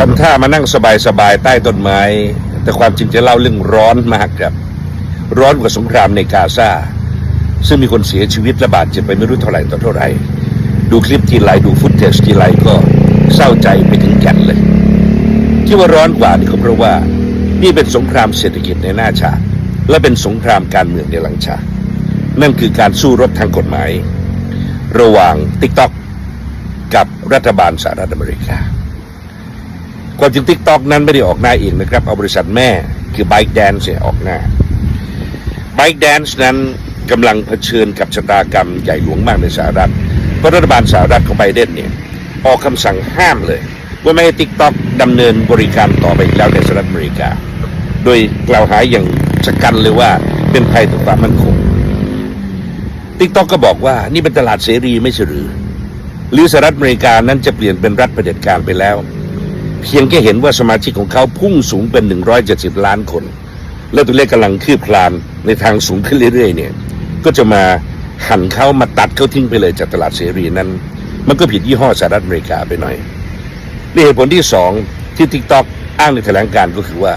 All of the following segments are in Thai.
ทำท่ามานั่งสบายๆใต้ต้นไม้ แต่ความจริงจะเล่าเรื่องร้อนมากครับ ร้อนกว่าสงครามในกาซาซึ่งมีคนเสียชีวิตและบาดเจ็บไปไม่รู้เท่าไหร่ต่อเท่าไหร่ ดูคลิปทีไรดูฟุตเทจทีไรก็เศร้าใจไปถึงแก่นเลย ที่ว่าร้อนกว่านี่ก็เพราะว่า นี่เป็นสงครามเศรษฐกิจในหน้าฉากและเป็นสงครามการเมืองในหลังฉากนั่นคือการสู้รบทางกฎหมาย ระหว่างติ๊กต็อกกับรัฐบาลสหรัฐอเมริกา ความจริงทิกตอกนั้นไม่ได้ออกหน้าเองนะครับ เอาบริษัทแม่คือ Bike Dance เนี่ยออกหน้า Bike Dance นั้นกำลังเผชิญกับชะตากรรมใหญ่หลวงมากในสหรัฐเพราะรัฐบาลสหรัฐของไบเดนเนี่ยออกคำสั่งห้ามเลย ว่าไม่ให้ทิกตอกดำเนินบริการต่อไปอีกแล้วในสหรัฐอเมริกา โดยกล่าวหาอย่างชะกันเลยว่าเป็นภัยต่อความมั่นคงทิกตอกก็บอกว่านี่เป็นตลาดเสรีไม่ใช่หรือ หรือสหรัฐอเมริกานั้นจะเปลี่ยนเป็นรัฐเผด็จการไปแล้ว เพียงแค่เห็นว่าสมาชิกของเขาพุ่งสูงเป็น 170 ล้านคน และตัวเลขกำลังคืบคลานในทางสูงขึ้นเรื่อยๆเนี่ยก็จะมาหั่นเขามาตัดเขาทิ้งไปเลยจากตลาดเสรีนั้น มันก็ผิดยี่ห้อสหรัฐอเมริกาไปหน่อยนี่เหตุผลที่สองที่ทิกตอกอ้างในแถลงการก็คือว่า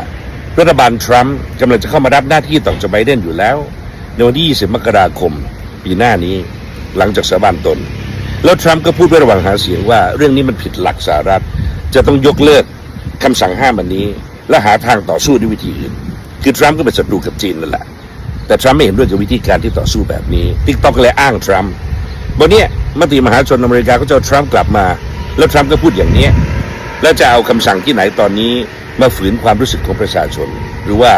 รัฐบาลทรัมป์กำลังจะเข้ามารับหน้าที่ต่อจากไบเดนอยู่แล้ว ในวันที่ 20 มกราคม ปีหน้านี้หลังจากสาบานตน แล้วทรัมป์ก็พูดไว้ระหว่างหาเสียงว่าเรื่องนี้มันผิดหลักสหรัฐ จะต้องยกเลิกคำสั่งห้ามอันนี้ และหาทางต่อสู้ด้วยวิธีอื่น คือทรัมป์ก็เป็นศัตรูกับจีนนั่นแหละแต่ทรัมป์ไม่เห็นด้วยกับวิธีการที่ต่อสู้แบบนี้ทิกตอกก็เลยอ้างทรัมป์วันนี้มติมหาชนอเมริกาก็จะทรัมป์กลับมา แล้วทรัมป์ก็พูดอย่างนี้แล้วจะเอาคำสั่งที่ไหนตอนนี้มาฝืนความรู้สึกของประชาชน หรือว่า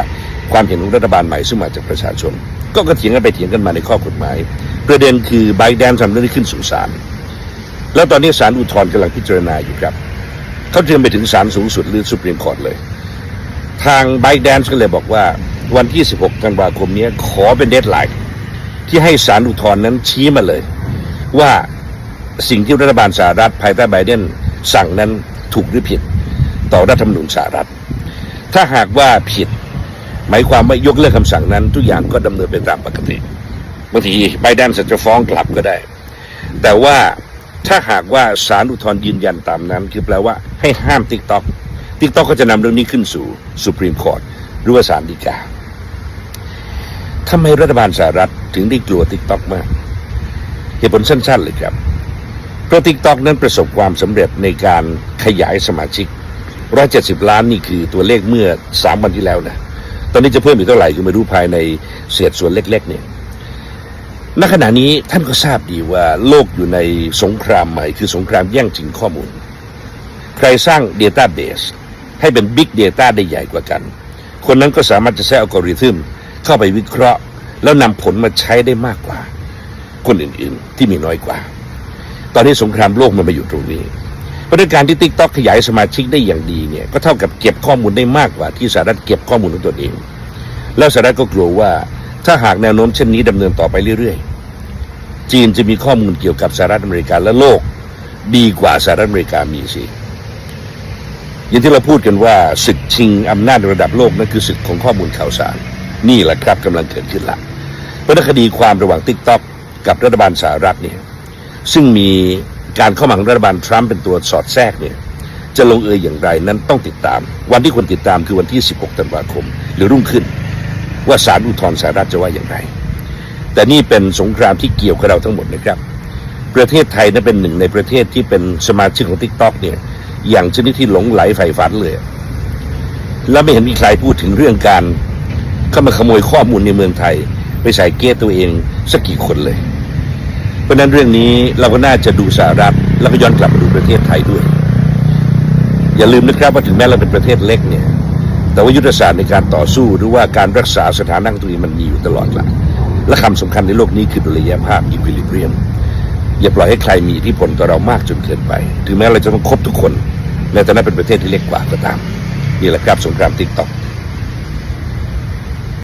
ความเห็นของรัฐบาลใหม่ซึ่งมาจากประชาชน ก็กระเถียงกันไปเถียงกันมาในข้อกฎหมาย ประเด็นคือไบเดนทำเรื่องนี้ขึ้นสู่ศาลแล้วตอนนี้ศาลอุทธรณ์กำลังพิจารณาอยู่ครับ เขาเตรียมไปถึงศาลสูงสุดหรือสุพรีมคอร์ทเลย ทางไบแดนก็เลยบอกว่าวันที่ 16ธันวาคมนี้ขอเป็นเดทไลน์ที่ให้ศาลอุทธรณ์นั้นชี้มาเลย ว่าสิ่งที่รัฐบาลสหรัฐภายใต้ไบเดนสั่งนั้นถูกหรือผิด ต่อรัฐธรรมนูญสหรัฐ ถ้าหากว่าผิด หมายความว่ายกเลิกคำสั่งนั้น ทุกอย่างก็ดำเนินไปตามปกติบางทีไบเดนอาจจะฟ้องกลับก็ได้ แต่ว่า ถ้าหากว่าศาลอุทธรณ์ยืนยันตามนั้นคือแปลว่าให้ห้ามติ๊กต็อกติ๊กต็อกก็จะนำเรื่องนี้ขึ้นสู่สุพรีมคอร์ทหรือว่าศาลฎีกาทำไมรัฐบาลสหรัฐถึงได้กลัวติ๊กต็อกมากเหตุผลสั้นๆเลยครับเพราะติ๊กต็อกนั้นประสบความสำเร็จในการขยายสมาชิก170ล้านนี่คือตัวเลขเมื่อ3วันที่แล้วนะตอนนี้จะเพิ่มอีกเท่าไหร่คือไม่รู้ภายในเศษส่วนเล็ก ๆ เนี่ย ณขณะนี้ท่านก็ทราบดีว่าโลกอยู่ในสงครามใหม่ คือสงครามแย่งชิงข้อมูล ใครสร้าง Database ให้เป็น Big Data ได้ใหญ่กว่ากัน คนนั้นก็สามารถจะใช้อัลกอริทึมเข้าไปวิเคราะห์ แล้วนำผลมาใช้ได้มากกว่า คนอื่นๆที่มีน้อยกว่า ตอนนี้สงครามโลกมันมาอยู่ตรงนี้เพราะด้วยการที่ TikTok ขยายสมาชิกได้อย่างดีเนี่ยก็เท่ากับเก็บข้อมูลได้มากกว่าที่สหรัฐเก็บข้อมูลของตัวเอง แล้วสหรัฐก็กลัวว่า ถ้าหากแนวโน้มเช่นนี้ดำเนินต่อไปเรื่อยๆ จีนจะมีข้อมูลเกี่ยวกับสหรัฐอเมริกาและโลก ดีกว่าสหรัฐอเมริกามีสิอย่างที่เราพูดกันว่าศึกชิงอำนาจระดับโลกนั่นคือศึกของข้อมูลข่าวสาร นี่แหละครับกำลังเกิดขึ้นละเพราะในคดีความระหว่างติ๊กต็อกกับรัฐบาลสหรัฐเนี่ยซึ่งมีการเข้ามาของรัฐบาลทรัมป์เป็นตัวสอดแทรกเนี่ยจะลงเอยอย่างไรนั้นต้องติดตาม วันที่ควรติดตามคือวันที่ 16 ธันวาคม หรือรุ่งขึ้น ว่าศาลอุทธรณ์สหรัฐจะว่าอย่างไร แต่นี่เป็นสงครามที่เกี่ยวกับเราทั้งหมดนะครับ ประเทศไทยนั้นเป็นหนึ่งในประเทศที่เป็นสมาชิกของ t ิ k t o k เนี่ยอย่างชนิดที่หลงไหลใฝ่ฝันเลย แล้วไม่เห็นมีใครพูดถึงเรื่องการเข้ามาขโมยข้อมูลในเมืองไทย ไปใส่เกตตัวเองสักกี่คนเลย เพราะฉะนั้นเรื่องนี้เราก็น่าจะดูสหรัฐแล้วก็ย้อนกลับมาดูประเทศไทยด้วย อย่าลืมนะครับว่าถึงแม้เราเป็นประเทศเล็กเนี่ย แต่ว่ายุทธศาสตร์ในการต่อสู้หรือว่าการรักษาสถานะตัวเองมันมีอยู่ตลอดละและคำสำคัญในโลกนี้คือดุลยภาพอีควิลิเบียมอย่าปล่อยให้ใครมีอิทธิพลต่อเรามากจนเกินไป ถึงแม้เราจะต้องคบทุกคนในฐานเป็นประเทศที่เล็กกว่าก็ตาม นี่แหละครับสงครามติ๊กต็อก